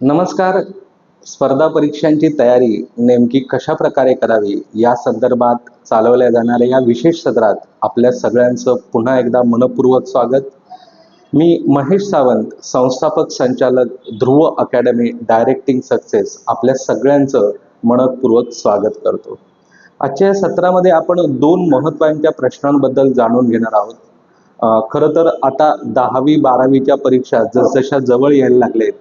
नमस्कार. स्पर्धा परीक्षांची तयारी नेमकी कशा प्रकारे करावी या संदर्भात चालवल्या जाणाऱ्या या विशेष सत्रात आपल्या सगळ्यांचं पुन्हा एकदा मनपूर्वक स्वागत. मी महेश सावंत संस्थापक संचालक ध्रुव अकॅडमी डायरेक्टिंग सक्सेस आपल्या सगळ्यांचं मनपूर्वक स्वागत करतो. आजच्या या सत्रामध्ये आपण दोन महत्त्वाच्या प्रश्नांबद्दल जाणून घेणार आहोत. खरं तर आता दहावी बारावीच्या परीक्षा जसजशा जवळ यायला लागलेत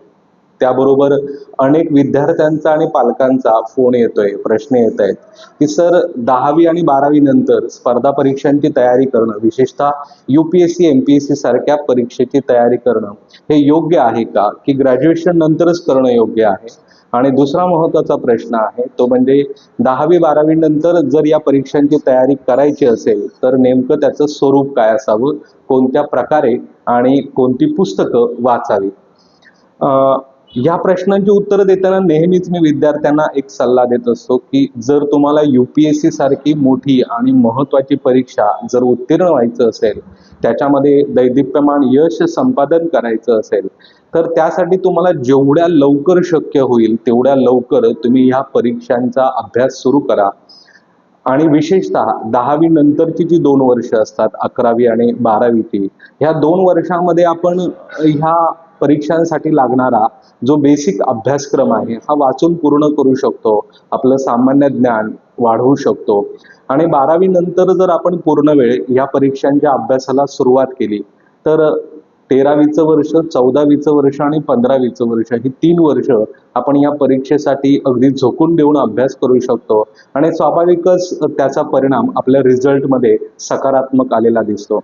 त्याबरोबर अनेक विद्यार्थ्यांचा आणि पालकांचा फोन येतोय प्रश्न येत आहेत की सर दहावी आणि बारावी नंतर स्पर्धा परीक्षांची तयारी करणं विशेषतः युपीएससी एमपीएससी सारख्या परीक्षेची तयारी करणं हे योग्य आहे का? की ग्रॅज्युएशन नंतरच करणं योग्य आहे? आणि दुसरा महत्त्वाचा प्रश्न आहे तो म्हणजे दहावी बारावी नंतर जर या परीक्षांची तयारी करायची असेल तर नेमकं त्याचं स्वरूप काय असावं? कोणत्या प्रकारे आणि कोणती पुस्तकं वाचावीत? अं, या प्रश्नांची उत्तरं देताना नेहमीच मी विद्यार्थ्यांना एक सल्ला देत असतो की जर तुम्हाला युपीएससी सारखी मोठी आणि महत्त्वाची परीक्षा जर उत्तीर्ण व्हायचं असेल त्याच्यामध्ये दैदिप्यमान यश संपादन करायचं असेल तर त्यासाठी तुम्हाला जेवढ्या लवकर शक्य होईल तेवढ्या लवकर तुम्ही ह्या परीक्षांचा अभ्यास सुरू करा. आणि विशेषतः दहावी नंतरची जी दोन वर्ष असतात अकरावी आणि बारावीची ह्या दोन वर्षामध्ये आपण ह्या परीक्षांसाठी लागणारा जो बेसिक अभ्यासक्रम आहे हा वाचून पूर्ण करू शकतो. आपलं सामान्य ज्ञान वाढवू शकतो. आणि बारावी नंतर जर आपण पूर्ण वेळ या परीक्षांच्या अभ्यासाला सुरुवात केली तर तेरावीचं वर्ष चौदावीचं वर्ष आणि पंधरावीचं वर्ष ही तीन वर्ष आपण या परीक्षेसाठी अगदी झोकून देऊन अभ्यास करू शकतो. आणि स्वाभाविकच त्याचा परिणाम आपल्या रिझल्टमध्ये सकारात्मक आलेला दिसतो.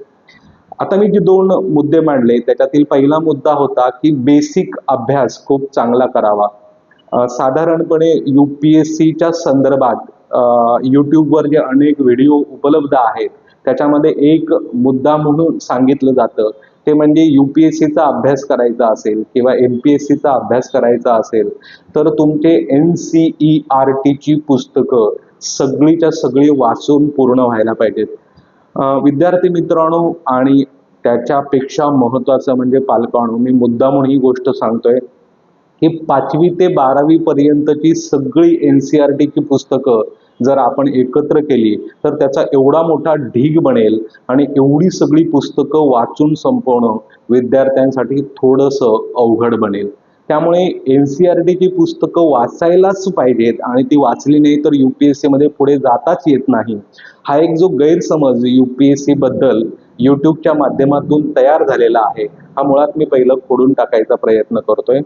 आता मी जे दोन मुद्दे मांडले त्याच्यातील पहिला मुद्दा होता की बेसिक अभ्यास खूप चांगला करावा. साधारणपणे यू पी एस सीच्या संदर्भात यूट्यूबवर जे अनेक व्हिडिओ उपलब्ध आहेत त्याच्यामध्ये एक मुद्दा म्हणून सांगितलं जातं. ते म्हणजे यू पी एस सीचा अभ्यास करायचा असेल किंवा एम पी एस सीचा अभ्यास करायचा असेल तर तुमचे एन सी ई आर टीची पुस्तकं सगळीच्या सगळी वाचून पूर्ण व्हायला पाहिजेत. विद्यार्थी मित्रांनो आणि त्याच्यापेक्षा महत्त्वाचं म्हणजे पालकांनो मी मुद्दा म्हणून ही गोष्ट सांगतोय. की पाचवी ते बारावी पर्यंतची सगळी एन सी आर टीची पुस्तकं जर आपण एकत्र केली तर त्याचा एवढा मोठा ढीग बनेल आणि एवढी सगळी पुस्तकं वाचून संपवणं विद्यार्थ्यांसाठी थोडंसं अवघड बनेल. त्यामुळे एन सी आर टीची पुस्तकं वाचायलाच पाहिजेत आणि ती वाचली नाही तर यू पी एस सीमध्ये पुढे जाताच येत नाही. हा एक जो गैरसमज यू पी एस सीबद्दल यूट्यूबच्या माध्यमातून तयार झालेला आहे हा मुळात मी पहिलं खोडून टाकायचा प्रयत्न करतोय.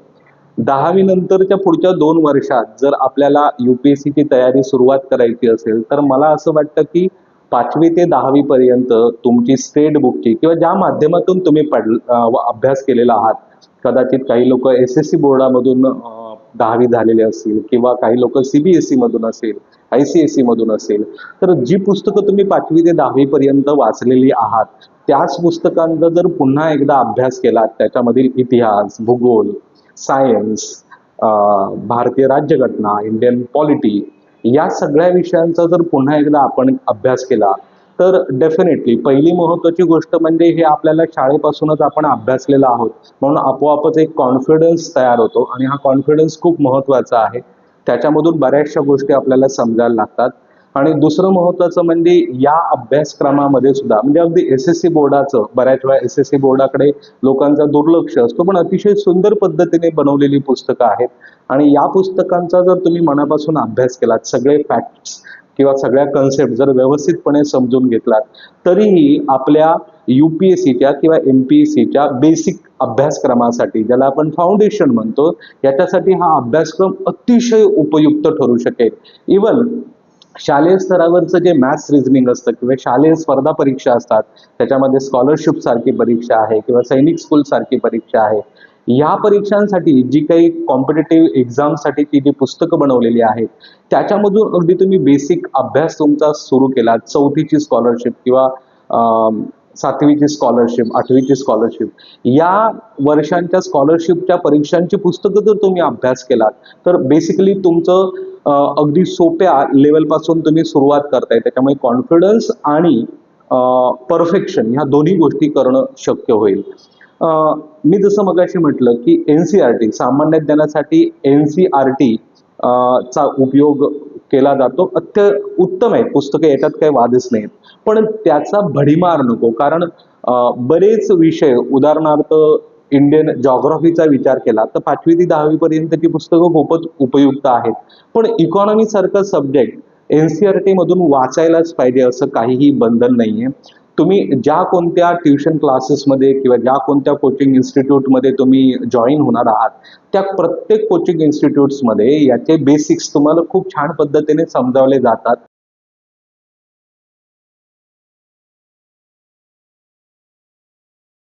दहावी नंतरच्या पुढच्या दोन वर्षात जर आपल्याला युपीएससीची तयारी सुरुवात करायची असेल तर मला असं वाटतं की पाचवी ते दहावी पर्यंत तुमची स्टेट बुकची किंवा ज्या माध्यमातून तुम्ही पड अभ्यास केलेला आहात कदाचित काही लोक एस एस सी बोर्डामधून दहावी झालेले असतील किंवा काही लोक सीबीएसई मधून असेल आय सी एस सी मधून असेल तर जी पुस्तकं तुम्ही पाचवी ते दहावी पर्यंत वाचलेली आहात त्याच पुस्तकांचा जर पुन्हा एकदा अभ्यास केला त्याच्यामधील इतिहास भूगोल सायन्स भारतीय राज्यघटना इंडियन पॉलिटी या सगळ्या विषयांचा जर पुन्हा एकदा आपण अभ्यास केला तर डेफिनेटली पहिली महत्वाची गोष्ट म्हणजे हे आपल्याला शाळेपासूनच आपण अभ्यासलेलं आहोत. म्हणून आपोआपच एक कॉन्फिडन्स तयार होतो आणि हा कॉन्फिडन्स खूप महत्त्वाचा आहे. त्याच्यामधून बऱ्याचशा गोष्टी आपल्याला समजायला लागतात. आणि दुसरं महत्वाचं म्हणजे या अभ्यासक्रमामध्ये सुद्धा म्हणजे अगदी एस एस सी बोर्डाचं बऱ्याच वेळा एस एस सी बोर्डाकडे लोकांचा दुर्लक्ष असतो पण अतिशय सुंदर पद्धतीने बनवलेली पुस्तकं आहेत. आणि या पुस्तकांचा जर तुम्ही मनापासून अभ्यास केलात सगळे फॅक्ट्स किंवा सगळ्या कन्सेप्ट जर व्यवस्थितपणे समजून घेतलात तरीही आपल्या यू पी एस सीच्या किंवा एम पी एस सीच्या बेसिक अभ्यासक्रमासाठी ज्याला आपण फाउंडेशन म्हणतो याच्यासाठी हा अभ्यासक्रम अतिशय उपयुक्त ठरू शकेल. इवन शालेय स्तरावरचं जे मॅथ्स रिझनिंग असतं किंवा शालेय स्पर्धा परीक्षा असतात त्याच्यामध्ये स्कॉलरशिप सारखी परीक्षा आहे किंवा सैनिक स्कूल सारखी परीक्षा आहे या परीक्षांसाठी जी काही कॉम्पिटेटिव्ह एक्झामसाठीची जी पुस्तकं बनवलेली आहेत त्याच्यामधून अगदी तुम्ही बेसिक अभ्यास तुमचा सुरू केला. चौथीची स्कॉलरशिप किंवा सातवीची स्कॉलरशिप आठवीची स्कॉलरशिप या वर्षांच्या स्कॉलरशिपच्या परीक्षांची पुस्तकं जर तुम्ही अभ्यास केलात तर बेसिकली तुमचं अगदी सोप्या लेवलपासून तुम्ही सुरुवात करताय. त्याच्यामुळे कॉन्फिडन्स आणि परफेक्शन ह्या दोन्ही गोष्टी करणं शक्य होईल. मी जसं मगाशी म्हटलं की एन सी आर टी सामान्य ज्ञानासाठी एन सी आर टी चा उपयोग केला जातो. अत्य उत्तम आहे. पुस्तके याच्यात काही वादच नाही पण त्याचा भडीमार नको. कारण बरेच विषय उदाहरणार्थ इंडियन जॉग्राफीचा विचार केला तर पाचवी ते दहावी पर्यंतची पुस्तकं खूपच उपयुक्त आहेत. पण इकॉनॉमी सारखं subject N C R T मधून वाचायलाच पाहिजे असं काहीही बंधन नाहीये. तुम्ही ज्या कोणत्या ट्युशन क्लासेसमध्ये किंवा ज्या कोणत्या कोचिंग इन्स्टिट्यूटमध्ये तुम्ही जॉईन होणार आहात त्या प्रत्येक कोचिंग इन्स्टिट्यूट्समध्ये याचे बेसिक्स तुम्हाला खूप छान पद्धतीने समजावले जातात.